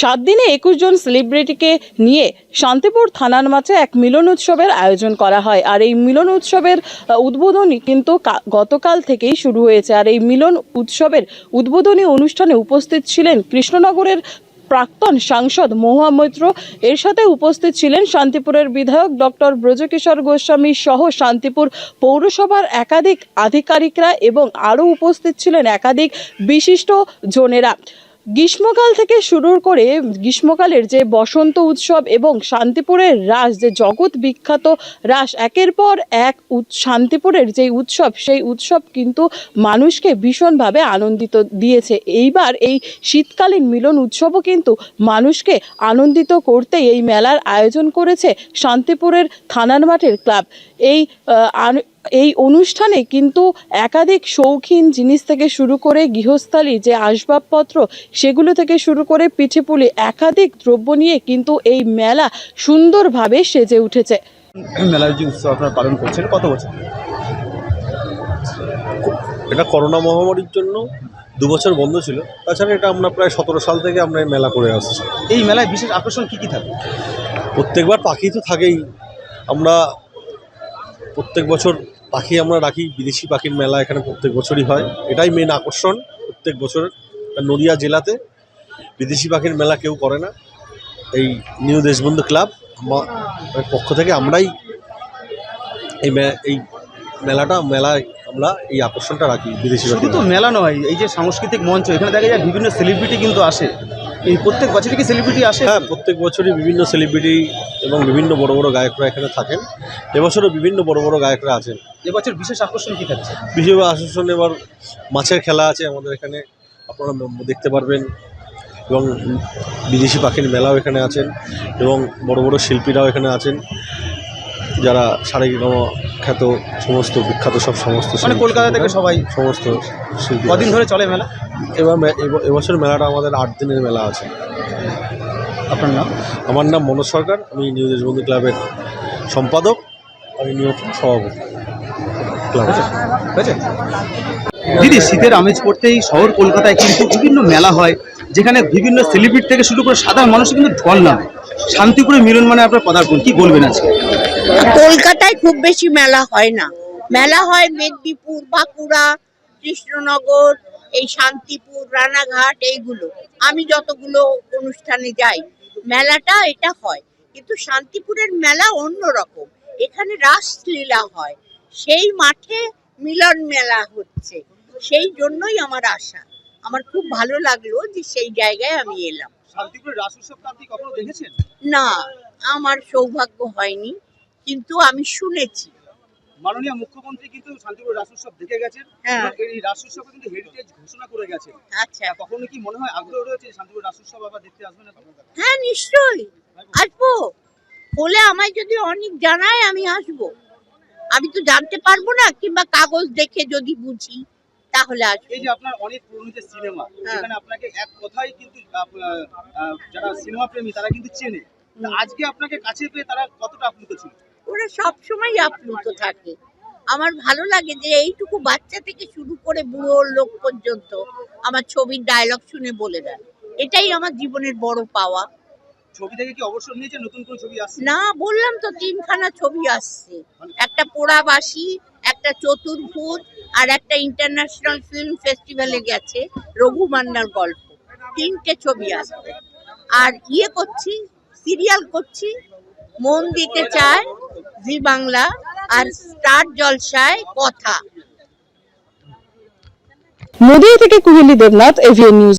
সাত দিনে একুশ জন সেলিব্রিটিকে নিয়ে শান্তিপুর থানার মাঝে এক মিলন উৎসবের আয়োজন করা হয়। আর এই মিলন উৎসবের উদ্বোধনী কিন্তু গতকাল থেকেই শুরু হয়েছে। আর এই মিলন উৎসবের উদ্বোধনী অনুষ্ঠানে উপস্থিত ছিলেন কৃষ্ণনগরের প্রাক্তন সাংসদ মহুয়া মৈত্র। এর সাথে উপস্থিত ছিলেন শান্তিপুরের বিধায়ক ডক্টর ব্রজকিশোর গোস্বামী সহ শান্তিপুর পৌরসভার একাধিক আধিকারিকরা এবং আরও উপস্থিত ছিলেন একাধিক বিশিষ্ট জনেরা। গ্রীষ্মকাল থেকে শুরু করে গ্রীষ্মকালের যে বসন্ত উৎসব এবং শান্তিপুরের রাস, যে জগৎ বিখ্যাত রাস, একের পর এক শান্তিপুরের যে উৎসব, সেই উৎসব কিন্তু মানুষকে ভীষণভাবে আনন্দিত দিয়েছে। এইবার এই শীতকালীন মিলন উৎসবও কিন্তু মানুষকে আনন্দিত করতে এই মেলার আয়োজন করেছে শান্তিপুরের থানার মাঠের ক্লাব। এই এই অনুষ্ঠানে কিন্তু একাধিক শৌখিন জিনিস থেকে শুরু করে গৃহস্থালী যে আসবাবপত্র সেগুলো থেকে শুরু করে পিঠেপুলি একাধিক দ্রব্য নিয়ে কিন্তু এই মেলা সুন্দরভাবে সেজে উঠেছে। মেলার যে উৎসব আপনারা পালন করছেন কত বছর? এটা করোনা মহামারীর জন্য দু বছর বন্ধ ছিল। তাছাড়া এটা আমরা প্রায় সতেরো সাল থেকে আমরা এই মেলা করে আসছি। এই মেলায় বিশেষ আকর্ষণ কী কী থাকে? প্রত্যেকবার পাখি তো থাকেই। আমরা প্রত্যেক বছর পাখি আমরা রাখি বিদেশি পাখির মেলা এখানে প্রত্যেক বছরই হয়। এটাই মেন আকর্ষণ প্রত্যেক বছর। নদিয়া জেলাতে বিদেশি পাখির মেলা কেউ করে না। এই নিউ দেশবন্ধু ক্লাব আমা- এর পক্ষ থেকে আমরাই এই মে- এই মেলাটা মেলায় আমরা এই আকর্ষণটা রাখি বিদেশি শুধু তো মেলা। মেলা নয় এই যে সাংস্কৃতিক মঞ্চ এখানে দেখা যায় বিভিন্ন সেলিব্রিটি কিন্তু আসে। এই প্রত্যেক বছরই কি সেলিব্রিটি আসে? হ্যাঁ প্রত্যেক বছরই বিভিন্ন সেলিব্রিটি এবং বিভিন্ন বড় বড় গায়করা এখানে থাকেন। এবছরও বিভিন্ন বড় বড় গায়করা আছেন। এবছর বিশেষ আকর্ষণ কী থাকছে? বিশেষ আকর্ষণ এবার মাছের খেলা আছে আমাদের এখানে। আপনারা দেখতে পারবেন। এবং বিদেশি পাখির মেলাও এখানে আছেন। এবং বড় বড় শিল্পীরাও এখানে আছেন। যারা সারেগামা খ্যাত সমস্ত বিখ্যাত সব সমস্ত মানে কলকাতা থেকে সবাই সমস্ত শিল্পী কদিন ধরে চলে মেলা? এবার এবছর মেলাটা আমাদের আট দিনের মেলা আছে। আপনার নাম? আমার নাম মনোজ সরকার আমি নিউ দেশবন্ধু ক্লাবের সম্পাদক আমি নিউ সভাপতি। ক্লাব হয়েছে? দিদি, শীতের আমেজ পড়তেই শহর কলকাতায় কিন্তু বিভিন্ন মেলা হয়, যেখানে বিভিন্ন সেলিব্রিটি থেকে শুরু করে সাধারণ মানুষ কিন্তু ঢল নামে। শান্তিপুরে মিলন মানে আপনার পদার্পণ, কি বলবেন আজকে? কলকাতায় খুব বেশি মেলা হয় না। মেলা হয় মেদিনীপুর, বাঁকুড়া, কৃষ্ণনগর, এই শান্তিপুর, রানাঘাট, এইগুলো। আমি যতগুলো অনুষ্ঠানে যাই, মেলাটা এটা হয়। কিন্তু শান্তিপুরের মেলা অন্যরকম। এখানে রাসলীলা হয়। সেই মাঠে মিলন মেলা হচ্ছে। সেই জন্যই আমার আশা। আমার খুব ভালো লাগল যে সেই জায়গায় আমি এলাম। না আমার সৌভাগ্য হয়নি কিন্তু আমি শুনেছি। মাননীয় মুখ্যমন্ত্রী কিন্তু শান্তিপুর রাস উৎসব দেখে গেছেন হ্যাঁ। এই রাস উৎসবকে কিন্তু হেরিটেজ ঘোষণা করে গেছেন। আচ্ছা। কখনো কি মনে হয় আগ্রহ রয়েছে শান্তিপুর রাস উৎসব আবার দেখতে আসবেন? হ্যাঁ নিশ্চয়ই। আসব। বলে আমায় যদি অনেক জানায় আমি আসব। আমি তো জানতে পারব না কিংবা কাগজ দেখে যদি বুঝি তাহলে আসব। এই যে আপনার অনেক পুরনো যে সিনেমা হ্যাঁ। আপনাকে এক কথাই কিন্তু যারা সিনেমা প্রেমী তারা কিন্তু চেনে। আজকে আপনাকে কাছে পেয়ে তারা কতটা আপ্লুত ছিল? ওরা সবসময় আপ্লুত থাকে। আমার ভালো লাগে যে এইটুকু বাচ্চা থেকে শুরু করে বুড়ো লোক পর্যন্ত আমার ছবির ডায়লগ শুনে বলে দেয়। এটাই আমার জীবনের বড় পাওয়া। ছবি থেকে কি অবসর নিয়েছে? নতুন কোনো ছবি আসছে? না বললাম তো তিনখানা ছবি আসছে। একটা পোড়াবাসী একটা চতুর্ভুজ আর একটা ইন্টারন্যাশনাল ফিল্ম ফেস্টিভ্যালে গেছে রঘু মান্নার গল্প। তিনটে ছবি আসছে। আর ইয়ে করছি সিরিয়াল করছি মন দিতে চায় জি বাংলা আর স্টার জলসায় কথা। নদিয়া থেকে কুহেলি দেবনাথ এভিএন নিউজ।